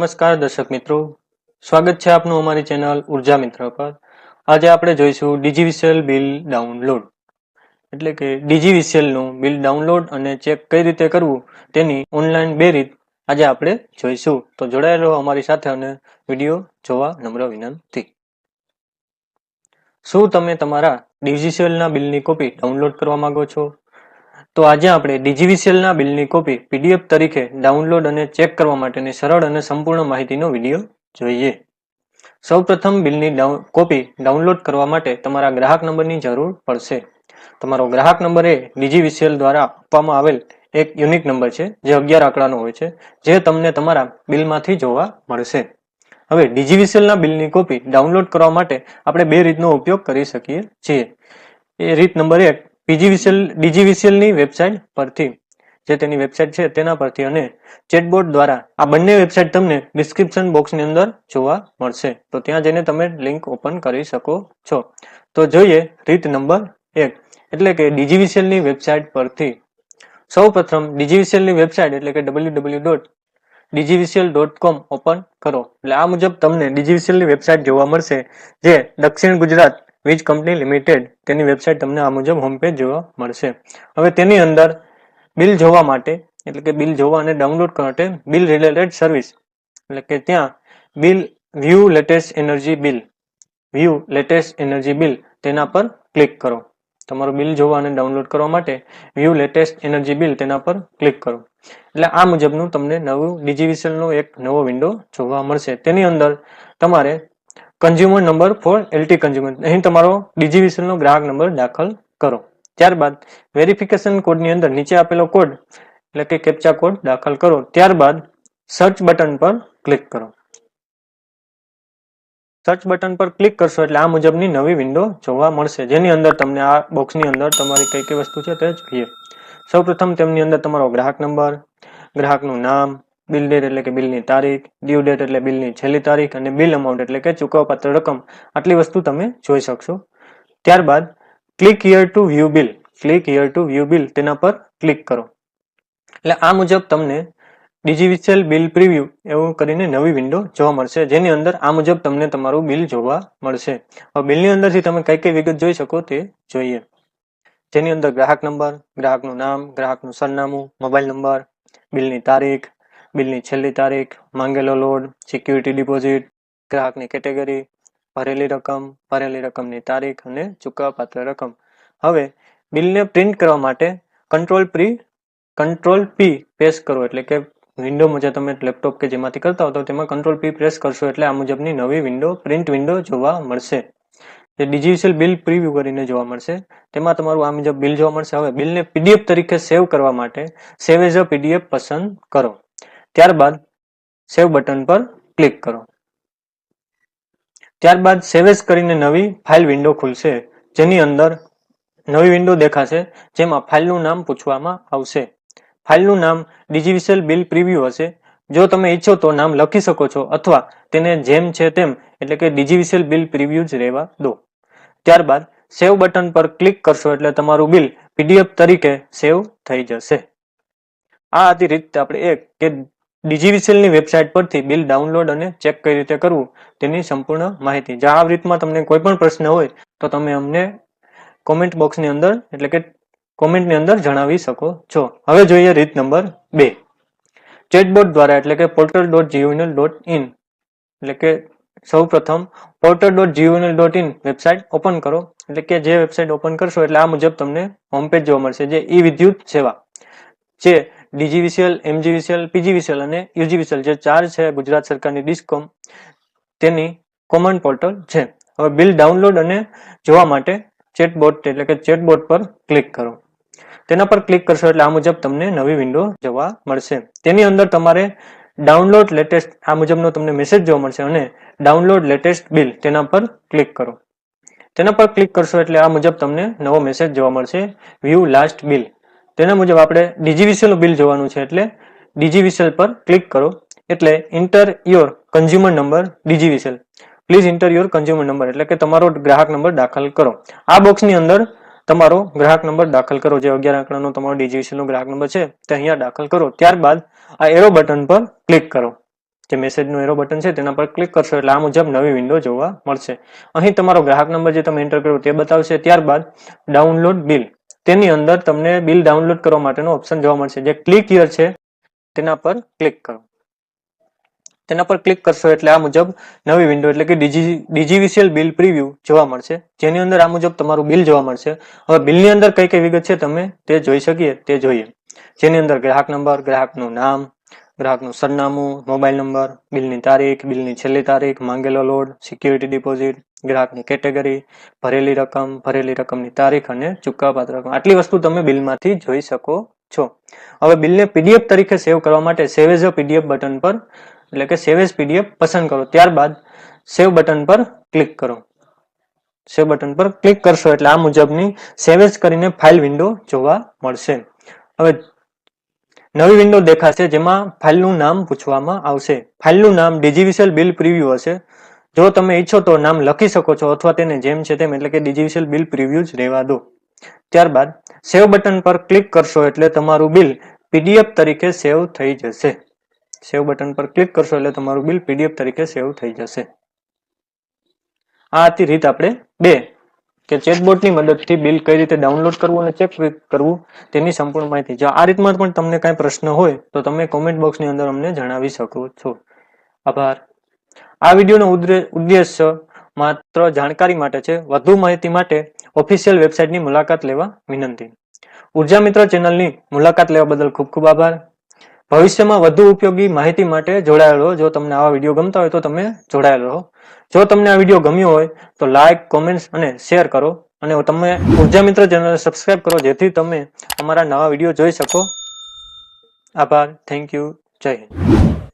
નમસ્કાર દર્શક મિત્રો. સ્વાગત છે આપનું અમારી ચેનલ ઊર્જા મિત્ર પર. આજે આપણે જોઈશું ડીજીવીસીએલ બિલ ડાઉનલોડ. એટલે કે ડીજીવીસીએલનું બિલ ડાઉનલોડ અને ચેક કઈ રીતે કરવું તેની ઓનલાઈન બે રીત આજે આપણે જોઈશું. તો જોડાયેલો અમારી સાથે અને વીડિયો જોવા નમ્ર વિનંતી. શું તમે તમારા ડીજીવીસીએલના બિલની કોપી ડાઉનલોડ કરવા માંગો છો? તો આજે આપણે ડીજીવીસીએલના બિલની કોપી પીડીએફ તરીકે ડાઉનલોડ અને ચેક કરવા માટેની સરળ અને સંપૂર્ણ માહિતીનો વીડિયો જોઈએ. સૌપ્રથમ બિલની કોપી ડાઉનલોડ કરવા માટે તમારા ગ્રાહક નંબરની જરૂર પડશે. તમારો ગ્રાહક નંબર એ ડીજીવીસીએલ દ્વારા આપવામાં આવેલ એક યુનિક નંબર છે, જે અગિયાર આંકડાનો હોય છે, જે તમને તમારા બિલમાંથી જોવા મળશે. હવે ડીજીવીસીએલના બિલની કોપી ડાઉનલોડ કરવા માટે આપણે બે રીતનો ઉપયોગ કરી શકીએ છીએ. એ રીત નંબર એક પીજીવીસીએલ, ડીજીવીસીએલની વેબસાઇટ પરથી, જે તેની વેબસાઇટ છે તેના પરથી અને ચેટબોટ દ્વારા આ બંને વેબસાઇટ તમને ડિસ્ક્રિપ્શન બોક્સની અંદર જોવા મળશે. તો ત્યાં જઈને તમે લિંક ઓપન કરી શકો છો. તો જોઈએ રીત નંબર એક, એટલે કે ડીજીવીસીએલની વેબસાઇટ પરથી. સૌ પ્રથમ ડીજીવીસીએલની વેબસાઇટ એટલે કે W dot DGVCL dot com open કરો. એટલે આ મુજબ તમને ડીજીવીસીએલની વેબસાઇટ જોવા મળશે, જે દક્ષિણ ગુજરાત વીજ કંપની લિમિટેડ તેની વેબસાઇટ તમને આ મુજબ હોમ પેજ જોવા મળશે. હવે તેની અંદર બિલ જોવા માટે, એટલે કે બિલ જોવા અને ડાઉનલોડ કરવા માટે બિલ રિલેટેડ સર્વિસ એટલે કે ત્યાં bill view latest energy bill view latest energy bill તેના પર ક્લિક કરો. તમારું બિલ જોવા અને ડાઉનલોડ કરવા માટે વ્યૂ લેટેસ્ટ એનર્જી બિલ તેના પર ક્લિક કરો. એટલે આ મુજબનું તમને નવું ડીજીવીસીએલનો એક નવો વિન્ડો જોવા મળશે. તેની અંદર તમારે consumer number for LT consumer અહીં તમારો ડીજીવીસીએલનો ગ્રાહક નંબર દાખલ કરો. ત્યારબાદ વેરિફિકેશન કોડની અંદર નીચે આપેલો કોડ એટલે કે કેપ્ચા કોડ દાખલ કરો. ત્યારબાદ સર્ચ બટન પર ક્લિક કરો. સર્ચ બટન પર ક્લિક કરશો એટલે આ મુજબની નવી વિન્ડો જોવા મળશે. જેની અંદર તમને આ બોક્સની અંદર તમારી કઈ કઈ વસ્તુ છે તે જોઈએ. સૌપ્રથમ તેમની અંદર તમારો ગ્રાહક નંબર ગ્રાહકનું નામ બિલ ડેટ એટલે કે બિલની તારીખ ડ્યુ ડેટ એટલે બિલની છેલ્લી તારીખ અને બિલ અમાઉન્ટ એટલે કે ચૂકવપાત્ર રકમ. આટલી વસ્તુ તમે જોઈ શકશો. ત્યારબાદ click here to view bill click here to view bill તેના પર ક્લિક કરો. એટલે આ મુજબ તમને ડીજીવીસીએલ બિલ પ્રિવ્યુ એવું કરીને નવી વિન્ડો જોવા મળશે. જેની અંદર આ મુજબ તમને તમારું બિલ જોવા મળશે. હવે બિલની અંદરથી તમે કઈ કઈ વિગત જોઈ શકો તે જોઈએ. જેની અંદર ગ્રાહક નંબર, ગ્રાહકનું નામ, ગ્રાહકનું સરનામું, મોબાઈલ નંબર બિલની તારીખ બિલની છેલ્લી તારીખ, માંગેલો લોડ સિક્યુરિટી ડિપોઝિટ ગ્રાહકની કેટેગરી ભરેલી રકમ, ભરેલી રકમની તારીખ અને ચૂકવવાપાત્ર રકમ. હવે, બિલને પ્રિન્ટ કરવા માટે control P control P press કરો. એટલે કે વિન્ડો મુજબ તમે લેપટોપ કે જેમાંથી કરતા હો તો તેમાં કંટ્રોલ પી પ્રેસ કરશો એટલે આ મુજબની નવી વિન્ડો પ્રિન્ટ વિન્ડો જોવા મળશે. જે ડિજિટલ બિલ પ્રીવ્યુ કરીને જોવા મળશે. તેમાં તમારું આ મુજબ બિલ જોવા મળશે. હવે, બિલને પીડીએફ તરીકે સેવ કરવા માટે સેવ એઝ અ પીડીએફ પસંદ કરો. ત્યારબાદ સેવ બટન પર ક્લિક કરો. ત્યારબાદ સેવ કરીને નવી ફાઇલ વિન્ડો ખુલશે, જેની અંદર નવી વિન્ડો દેખાશે, જેમાં ફાઇલનું નામ પૂછવામાં આવશે. ફાઇલનું નામ ડિજીવિસલ બિલ પ્રિવ્યુ હશે. જો તમે ઈચ્છો તો નામ લખી શકો છો અથવા તેને જેમ છે તેમ, એટલે કે ડિજીવિસલ બિલ પ્રિવ્યુ જ રહેવા દો. ત્યારબાદ સેવ બટન પર ક્લિક કરશો એટલે તમારું બિલ પીડીએફ તરીકે સેવ થઈ જશે. આ હતી રીતે આપણે એક કે ડીજીવીસીએલની વેબસાઇટ પરથી બિલ ડાઉનલોડ અને ચેક કઈ રીતે કરવું તેની સંપૂર્ણ માહિતી. જો આ રીતમાં તમને કોઈ પણ પ્રશ્ન હોય, તો તમે અમને કોમેન્ટ બોક્સની અંદર, એટલે કે કોમેન્ટની અંદર જણાવી શકો છો. હવે જોઈએ રીત નંબર બે. ચેટબોટ દ્વારા, એટલે કે પોર્ટલ ડોટ જીઓનલ ડોટ ઇન એટલે કે સૌ પ્રથમ portal dot જીઓનલ dot in website open કરો. એટલે કે જે વેબસાઇટ ઓપન કરશો, એટલે આ મુજબ તમને હોમ પેજ જોવા મળશે, જે ઈ વિદ્યુત સેવા. જે ડીજીવીસીએલ, એમજીવીસીએલ, પીજીવીસીએલ અને યુજીવીસીએલ જે ચાર છે ગુજરાત સરકારની ડિસ્કોમ, તેની કોમન પોર્ટલ છે. હવે બિલ ડાઉનલોડ અને જોવા માટે ચેટબોટ એટલે કે ચેટબોટ પર ક્લિક કરો. તેના પર ક્લિક કરશો એટલે આ મુજબ તમને નવી વિન્ડો જોવા મળશે. તેની અંદર તમારે ડાઉનલોડ લેટેસ્ટ આ મુજબનો તમને મેસેજ જોવા મળશે અને ડાઉનલોડ લેટેસ્ટ બિલ તેના પર ક્લિક કરો. તેના પર ક્લિક કરશો એટલે આ મુજબ તમને નવો મેસેજ જોવા મળશે. વ્યૂ લાસ્ટ બિલ તેના મુજબ આપણે ડીજીવીસીએલ બિલ જોવાનું છે એટલે ડીજીવીસીએલ પર ક્લિક કરો. એટલે enter your consumer number DGVCL please enter your consumer number એટલે કે તમારો ગ્રાહક નંબર દાખલ કરો. આ બોક્સની અંદર તમારો ગ્રાહક નંબર દાખલ કરો. જે અગિયાર આંકડાનો તમારો ડીજીવીસીએલનો ગ્રાહક નંબર છે, તે અહીંયા દાખલ કરો. ત્યારબાદ આ એરો બટન પર ક્લિક કરો. જે મેસેજનું એરો બટન છે, તેના પર ક્લિક કરશો એટલે આ મુજબ નવી વિન્ડો જોવા મળશે. અહીં તમારો ગ્રાહક નંબર જે તમે એન્ટર કર્યો તે બતાવશે. ત્યારબાદ ડાઉનલોડ બિલ તેની અંદર તમને બિલ ડાઉનલોડ કરવા માટેનો ઓપ્શન જોવા મળશે. જે ક્લિક યર છે, તેના પર ક્લિક કરો. તેના પર ક્લિક કરશો એટલે આ મુજબ નવી વિન્ડો એટલે કે ડીજી ડીજીવીસીએલ બિલ પ્રીવ્યુ જોવા મળશે. જેની અંદર આ મુજબ તમારું બિલ જોવા મળશે. હવે બિલની અંદર કઈ કઈ વિગત છે તમે તે જોઈ શકીએ, તે જોઈએ. જેની અંદર ગ્રાહક નંબર ગ્રાહકનું નામ ગ્રાહકનું સરનામું, મોબાઈલ નંબર, બિલની તારીખ, બિલની છેલ્લી તારીખ, માંગેલો લોડ, સિક્યુરિટી ડિપોઝિટ, ગ્રાહકની કેટેગરી, ભરેલી રકમ, ભરેલી રકમની તારીખ અને ચૂકવવાપાત્ર રકમ. આટલી વસ્તુ તમે બિલમાંથી જોઈ શકો છો. હવે બિલને પીડીએફ તરીકે સેવ કરવા માટે save as a PDF button પર, એટલે કે સેવ એઝ પીડીએફ પસંદ કરો. ત્યારબાદ સેવ બટન પર ક્લિક કરો. સેવ બટન પર ક્લિક કરશો એટલે આ મુજબની સેવ એઝ કરીને ફાઇલ વિન્ડો જોવા મળશે. હવે નવી વિન્ડો દેખાશે જેમાં ફાઇલનું નામ પૂછવામાં આવશે. ફાઇલનું નામ ડિજીવિશલ બિલ પ્રિવ્યુ હશે. જો તમે ઈચ્છો તો નામ લખી શકો છો અથવા તેને જેમ છે તેમ એટલે કે ડિજીવિશલ બિલ પ્રિવ્યુ જ રહેવા દો. ત્યારબાદ સેવ બટન પર ક્લિક કરશો એટલે તમારું બિલ પીડીએફ તરીકે સેવ થઈ જશે. સેવ બટન પર ક્લિક કરશો એટલે તમારું બિલ પીડીએફ તરીકે સેવ થઈ જશે. આ હતી રીત આપણે બે. કે ચેટબોટની મદદથી બિલ કઈ રીતે ડાઉનલોડ કરવું અને ચેક કરવું તેની સંપૂર્ણ માહિતી. જો આ રીતમાં પણ તમને કાંઈ પ્રશ્ન હોય, તો તમે કોમેન્ટ બોક્સની અંદર અમને જણાવી શકો છો. આભાર. આ વિડીયોનો ઉદ્દેશ માત્ર જાણકારી માટે છે. વધુ માહિતી માટે ઓફિશિયલ વેબસાઇટની મુલાકાત લેવા વિનંતી. ઊર્જા મિત્ર ચેનલની મુલાકાત લેવા બદલ ખૂબ ખૂબ આભાર. ભવિષ્યમાં વધુ ઉપયોગી માહિતી માટે જોડાયેલો જો તમને આવા વીડિયો ગમતા હોય તો તમે જોડાયેલો રહો જો તમને આ વીડિયો ગમ્યો હોય તો લાઇક કોમેન્ટ્સ અને શેર કરો. અને તમે ઊર્જા મિત્ર ચેનલને સબસ્ક્રાઇબ કરો, જેથી તમે અમારા નવા વીડિયો જોઈ શકો. આભાર. Thank you. જય હિન્દ.